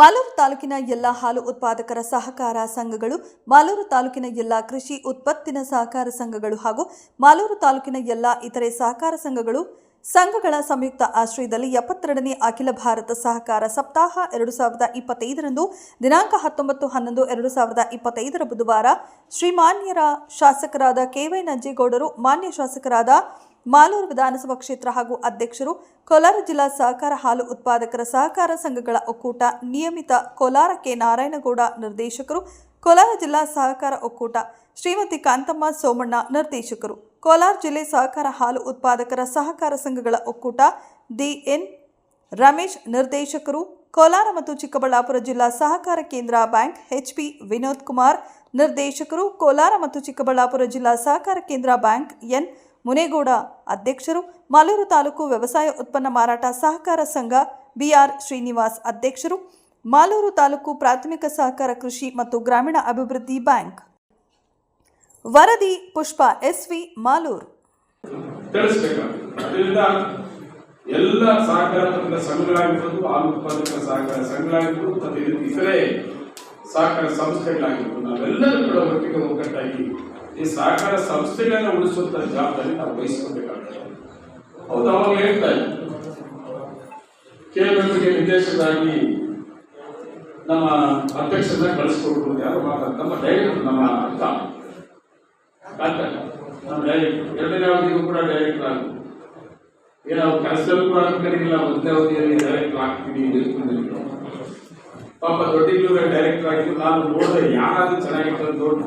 ಮಾಲೂರು ತಾಲೂಕಿನ ಎಲ್ಲ ಹಾಲು ಉತ್ಪಾದಕರ ಸಹಕಾರ ಸಂಘಗಳು, ಮಾಲೂರು ತಾಲೂಕಿನ ಎಲ್ಲ ಕೃಷಿ ಉತ್ಪತ್ತಿನ ಸಹಕಾರ ಸಂಘಗಳು ಹಾಗೂ ಮಾಲೂರು ತಾಲೂಕಿನ ಎಲ್ಲ ಇತರೆ ಸಹಕಾರ ಸಂಘಗಳು, ಸಂಘಗಳ ಸಂಯುಕ್ತ ಆಶ್ರಯದಲ್ಲಿ ಎಪ್ಪತ್ತೆರಡನೇ ಅಖಿಲ ಭಾರತ ಸಹಕಾರ ಸಪ್ತಾಹ ಎರಡು ಸಾವಿರದ ಇಪ್ಪತ್ತೈದರಂದು, ದಿನಾಂಕ ಹತ್ತೊಂಬತ್ತು ಹನ್ನೊಂದು ಎರಡು ಸಾವಿರದ ಇಪ್ಪತ್ತೈದರ ಬುಧವಾರ ಶ್ರೀಮಾನ್ಯರ ಶಾಸಕರಾದ ಕೆ ವೈ ನಂಜೇಗೌಡರು, ಮಾನ್ಯ ಶಾಸಕರಾದ ಮಾಲೂರು ವಿಧಾನಸಭಾ ಕ್ಷೇತ್ರ ಹಾಗೂ ಅಧ್ಯಕ್ಷರು ಕೋಲಾರ ಜಿಲ್ಲಾ ಸಹಕಾರ ಹಾಲು ಉತ್ಪಾದಕರ ಸಹಕಾರ ಸಂಘಗಳ ಒಕ್ಕೂಟ, ನಿಯಮಿತ ಕೋಲಾರ ಕೆ. ನಾರಾಯಣಗೌಡ ನಿರ್ದೇಶಕರು, ಕೋಲಾರ ಜಿಲ್ಲಾ ಸಹಕಾರ ಒಕ್ಕೂಟ, ಶ್ರೀಮತಿ ಕಾಂತಮ್ಮ ಸೋಮಣ್ಣ ನಿರ್ದೇಶಕರು, ಕೋಲಾರ ಜಿಲ್ಲೆ ಸಹಕಾರ ಹಾಲು ಉತ್ಪಾದಕರ ಸಹಕಾರ ಸಂಘಗಳ ಒಕ್ಕೂಟ ಡಿಎನ್ ರಮೇಶ್ ನಿರ್ದೇಶಕರು, ಕೋಲಾರ ಮತ್ತು ಚಿಕ್ಕಬಳ್ಳಾಪುರ ಜಿಲ್ಲಾ ಸಹಕಾರ ಕೇಂದ್ರ ಬ್ಯಾಂಕ್ ಎಚ್ಪಿ ವಿನೋದ್ ಕುಮಾರ್ ನಿರ್ದೇಶಕರು, ಕೋಲಾರ ಮತ್ತು ಚಿಕ್ಕಬಳ್ಳಾಪುರ ಜಿಲ್ಲಾ ಸಹಕಾರ ಕೇಂದ್ರ ಬ್ಯಾಂಕ್ ಎನ್. ಮುನೇಗೌಡ ಅಧ್ಯಕ್ಷರು ಮಾಲೂರು ತಾಲೂಕು ವ್ಯವಸಾಯ ಉತ್ಪನ್ನ ಮಾರಾಟ ಸಹಕಾರ ಸಂಘ ಬಿಆರ್ ಶ್ರೀನಿವಾಸ್ ಅಧ್ಯಕ್ಷರು, ಮಾಲೂರು ತಾಲೂಕು ಪ್ರಾಥಮಿಕ ಸಹಕಾರ ಕೃಷಿ ಮತ್ತು ಗ್ರಾಮೀಣ ಅಭಿವೃದ್ಧಿ ಬ್ಯಾಂಕ್. ವರದಿ ಪುಷ್ಪ, ಎಸ್ವಿ ಮಾಲೂರು. ಎಲ್ಲ ಸಹಕಾರ ಸಂಘಗಳಾಗಿರ್ಬೋದು, ಹಾಲು ಉತ್ಪಾದಕ ಸಹಕಾರ ಸಂಘಗಳಾಗಿರ್ಬೋದು, ಮತ್ತು ಇತರೆ ಸಹಕಾರ ಸಂಸ್ಥೆಗಳಾಗಿರ್ಬೋದು, ನಾವೆಲ್ಲರೂ ಕೂಡ ಒಟ್ಟಿಗೆ ಒಗ್ಗಟ್ಟಾಗಿ ಈ ಸಹಕಾರ ಸಂಸ್ಥೆಗಳನ್ನ ಉಳಿಸುವಂತ ಜವಾಬ್ದಾರಿ ನಾವು ವಹಿಸ್ಕೋಬೇಕಾಗ್ತದೆ. ಹೌದು, ಅವಾಗ ಹೇಳ್ತಾ ಕೆಎಂಎಫ್ಗೆ ನಿರ್ದೇಶಕರಾಗಿ ನಮ್ಮ ಅಧ್ಯಕ್ಷರನ್ನ ಕಳಿಸ್ಕೊಟ್ರು ಯಾರು ಮಾತಾಡ್ತ ನಮ್ಮ ಡೈರೆಕ್ಟರ್ ನಮ್ಮ ಅಕ್ಕ ನಮ್ಮ ಡೈರೆಕ್ಟರ್ ಎರಡನೇ ಅವಧಿಗೂ ಕೂಡ ಡೈರೆಕ್ಟರ್ ಆಗ ಏನೋ ಕೆಲಸದಲ್ಲೂ ಕೂಡ ಅನ್ಕೊಂಡಿಲ್ಲ ಒಂದೇ ಅವಧಿಯಲ್ಲಿ ಡೈರೆಕ್ಟರ್ ಆಗ್ತೀನಿ ನಿಲ್ಕೊಂಡಿಲ್ಲ ಪಾಪ ದೊಡ್ಡ ಡೈರೆಕ್ಟರ್ ಆಗಿದ್ದು ನಾನು ನೋಡಿದ್ರೆ ಯಾರಾದ್ರೂ ಚೆನ್ನಾಗಿತ್ತು ದೊಡ್ಡ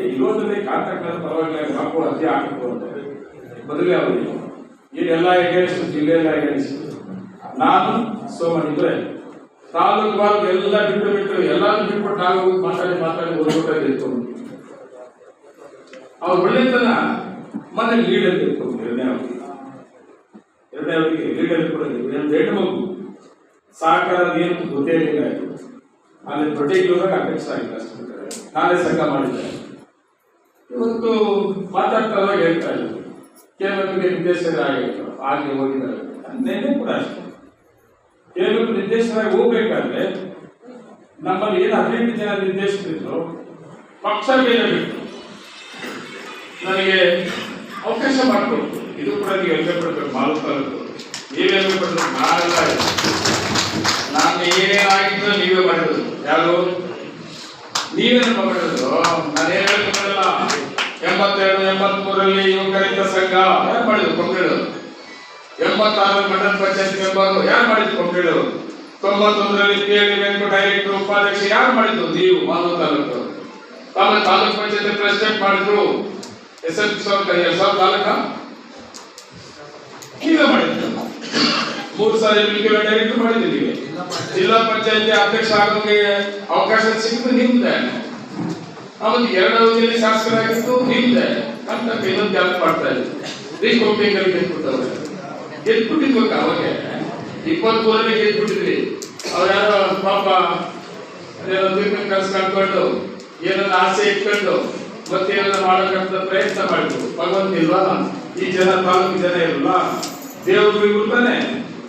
ಏ, ಇರೋದ್ರಲ್ಲಿ ಕಾಂಟ್ರಾಕ್ಟ್ ಪರವಾಗಿಲ್ಲ ಹಾಕೋ ಅದೇ ಹಾಕಬೇಕು ಅಂತ. ಮೊದಲೇ ಅವಧಿ ಈಗೆಲ್ಲ ಎಗೇರಿಸ್ಟ್ ಜಿಲ್ಲೆಯೆಲ್ಲ ಎಗೇರಿಸ್ಟ್ ನಾನು ಸೋಮನಿದ್ರೆ ತಾಲೂಕು ಭಾಗ ಎಲ್ಲ ಬಿಟ್ಟು ಬಿಟ್ಟು ಎಲ್ಲಾನು ಬಿಟ್ಬಿಟ್ಟು ನಾವು ಮಾತಾಡಿ ಮಾತಾಡಿ ಇಟ್ಕೊಂಡು ಅವ್ರು ಒಳ್ಳೆತನ ಮೊನ್ನೆ ಲೀಡರ್ ಇಟ್ಕೊಂಡು ಎರಡನೇ ಅವರಿಗೆ ಎರಡನೇ ಅವಧಿಗೆ ಲೀಡರ್ ಕೂಡ ಹೆಣ್ಣು ಮಗು. ಸಹಕಾರ ಏನು ಗೊತ್ತೇ ಇಲ್ಲ. ಅಲ್ಲಿ ಪ್ರೊಟೆಕ್ಟಿವ್ ಅಧ್ಯಕ್ಷ ಆಗಿಲ್ಲ ಅಷ್ಟೇ. ನಾನೇ ಸಂಘ ಮಾಡಿದ್ದೆ. ಇವತ್ತು ಮಾತಾಡ್ತಾ ಹೇಳ್ತಾ ಇದ್ರು ನಿರ್ದೇಶನ ನಿರ್ದೇಶಕರಾಗಿತ್ತು ಹಾಗೆ ಹೋಗಿದ್ದಾರೆ ನೆನ್ನೆ ಕೂಡ ಅಷ್ಟೇ. ಕೇವಲ ನಿರ್ದೇಶಕರಾಗಿ ಹೋಗ್ಬೇಕಾದ್ರೆ ನಮ್ಮಲ್ಲಿ ಏನು ಹದಿನೆಂಟು ಜನ ನಿರ್ದೇಶಕರಿದ್ರು ಪಕ್ಷ ಬೇರೆ ಬಿಟ್ಟು ನನಗೆ ಅವಕಾಶ ಮಾಡಿಕೊಡ್ತು ಇದು ಕೂಡ ನೀವು ಹೆಮ್ಮೆ ಪಡ್ಬೇಕು ಮಾಲೂಕಲ್ಲದ್ದು ನೀವೇ ಹೆಮ್ಮೆ ಪಡ್ಬೇಕು. ನಾನು ಏನೇನಾಗಿದ್ದು ನೀವೇ ಮಾಡಿದ್ರು ಯಾರು? ನೀವೇ ನಮ್ಮ ನಾನು ನಾನೇನು ಹೇಳ್ಕೊಂಡಲ್ಲ ಎಂಬತ್ತೆರಡು ಎಂಬತ್ಮೂರರಲ್ಲಿ ಯುವಕರಿಂದ ಸಂಘ. ಯಾರು ಮಾಡಿದ್ರು ಕೊಂಬಿಡು ಎಂಬತ್ತಾರು ಮಂಡಲ ಪಂಚಾಯತ್ ಮೆಂಬರ್. ಯಾರು ಮಾಡಿದ್ರು ಕೊಂಬಿಡು ತೊಂಬತ್ತೊಂದರಲ್ಲಿ ಪಿ ಎಲ್ ಬ್ಯಾಂಕ್ ಡೈರೆಕ್ಟರ್ ಉಪಾಧ್ಯಕ್ಷ. ಯಾರು ಮಾಡಿದ್ರು? ನೀವು, ಮಾನವ ತಾಲೂಕು. ಆಮೇಲೆ ತಾಲೂಕ್ ಪಂಚಾಯತ್ ಪ್ರೆಸಿಡೆಂಟ್ ಮಾಡಿದ್ರು. ಎಸ್ ಸಾವಿರ ತಾಲೂಕ? ನೀವೇ ಮಾಡಿದ್ರು. ಮೂರು ಸಾರಿ ಡೈರೆಕ್ಟ್ ಮಾಡಿದ್ದೀವಿ ಜಿಲ್ಲಾ ಪಂಚಾಯತಿ ಅಧ್ಯಕ್ಷ ಆಗೋಕೆ ಅವಕಾಶ ಸಿಕ್ಕಿದ್ದು ನಿಮ್ದೆ. ಅವನು ಎರಡು ಅವಧಿಯಲ್ಲಿ ಶಾಸಕರಾಗಿತ್ತು ನಿಮ್ದೆ. ಅಂತ ಇನ್ನೊಂದು ಜಾಬ್ ಮಾಡ್ತಾ ಇದ್ದೀವಿ ರೀಕೌಂಟಿಂಗ್ ಅಲ್ಲಿ ಗೆದ್ಬಿಟ್ಟವ್ರೆ ಗೆದ್ಬಿಟ್ಟಿರ್ಬೇಕು ಅವಾಗ? ಇಪ್ಪತ್ಮೂರರಲ್ಲಿ ಗೆದ್ಬಿಟ್ಟಿದ್ವಿ ಅವ್ರ ಯಾರೋ ಪಾಪ ಕನಸು ಕಾಣ್ಕೊಂಡು ಏನನ್ನ ಆಸೆ ಇಟ್ಕೊಂಡು ಮತ್ತೆ ಮಾಡಕ್ಕಂತ ಪ್ರಯತ್ನ ಮಾಡಿದ್ರು. ಭಗವಂತ ಇಲ್ವಾ? ಈ ಜನ ತಾಲೂಕು ಜನ ಇಲ್ವಾ? ದೇವರು ಇವ್ರು ತಾನೆ